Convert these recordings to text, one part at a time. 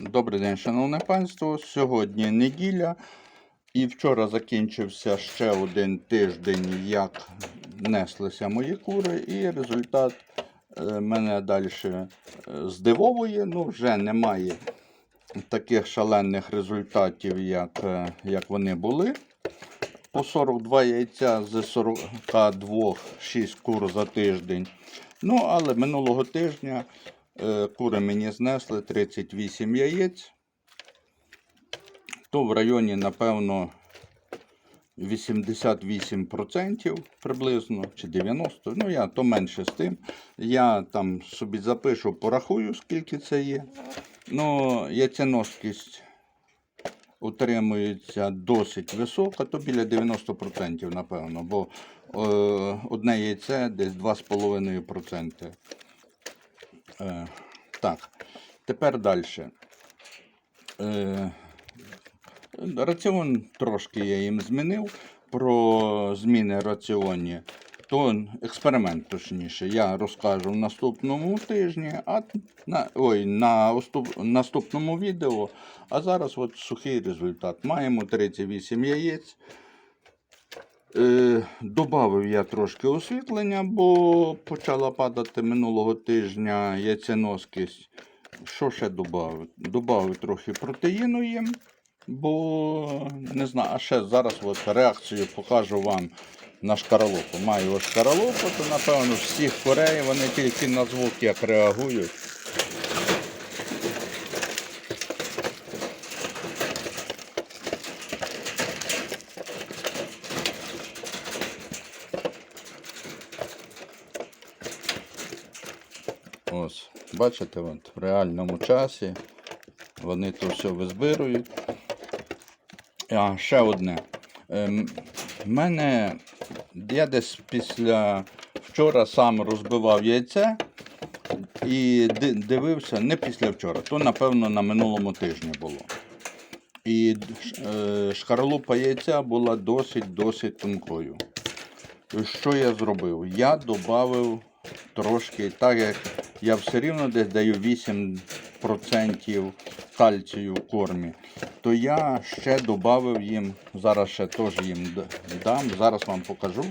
Добрий день, шановне панство. Сьогодні неділя. І вчора закінчився ще один тиждень, як неслися мої кури, і результат е, мене далі здивовує. Ну, вже немає таких шалених результатів, як, е, як вони були. По 42 яйця з 42 6 кур за тиждень. Ну, але минулого тижня е, кури мені знесли 38 яєць. То в районі, напевно, 88% приблизно, чи 90%. Ну, я то менше з тим. Я там собі запишу, порахую, скільки це є. Ну, яйценоскість утримується досить висока, то біля 90%, напевно, бо е, одне яйце десь 2,5%. Е, так, тепер далі. Е, раціон трошки я їм змінив. Про зміни раціоні. То експеримент, точніше, я розкажу в наступному тижні, а на, ой, на оступ- наступному відео. А зараз от сухий результат. Маємо 38 яєць. Е, добавив я трошки освітлення, бо почала падати минулого тижня яйценоскість. Що ще додав? Добавив трохи протеїну їм, бо не знаю, а ще зараз от реакцію покажу вам на шкаралупу. Маю ось шкаралупу, то напевно всіх курей вони тільки на звук як реагують. Ось, бачите, от, в реальному часі вони то все визбирують. А ще одне. Ем, мене я десь після вчора сам розбивав яйце і дивився не після вчора, то напевно на минулому тижні було. І е, шкарлупа яйця була досить-досить тонкою. Що я зробив? Я додав трошки, так як я все рівно десь даю 8% кальцію в кормі, то я ще додав їм, зараз ще теж їм дам, зараз вам покажу.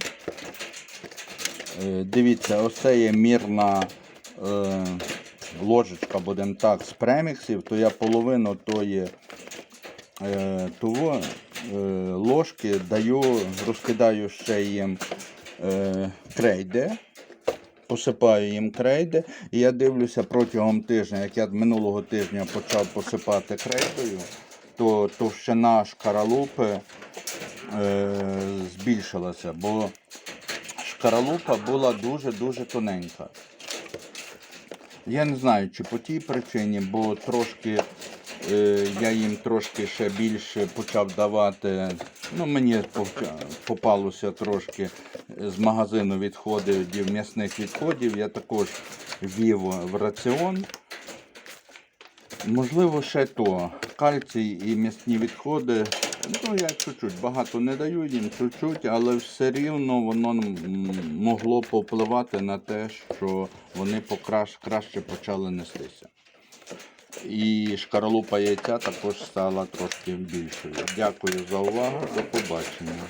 Е, Дивіться, ось це є мірна е, ложечка, будемо так, з преміксів, то я половину тої е, того, е, ложки даю, розкидаю ще їм е, крейди, посипаю їм крейди. І я дивлюся протягом тижня, як я минулого тижня почав посипати крейдою, то товщина шкаралупи е, збільшилася, бо шкаралупа була дуже-дуже тоненька. Я не знаю, чи по тій причині, бо трошки е, я їм трошки ще більше почав давати. Ну, мені попалося трошки з магазину відходів, м'ясних відходів. Я також вів в раціон. Можливо, ще то. Кальцій і м'ясні відходи. Ну, я чуть-чуть, багато не даю їм, чуть-чуть, але все рівно воно могло повпливати на те, що вони покращ, краще почали нестися. І шкаралупа яйця також стала трошки більшою. Дякую за увагу, до побачення.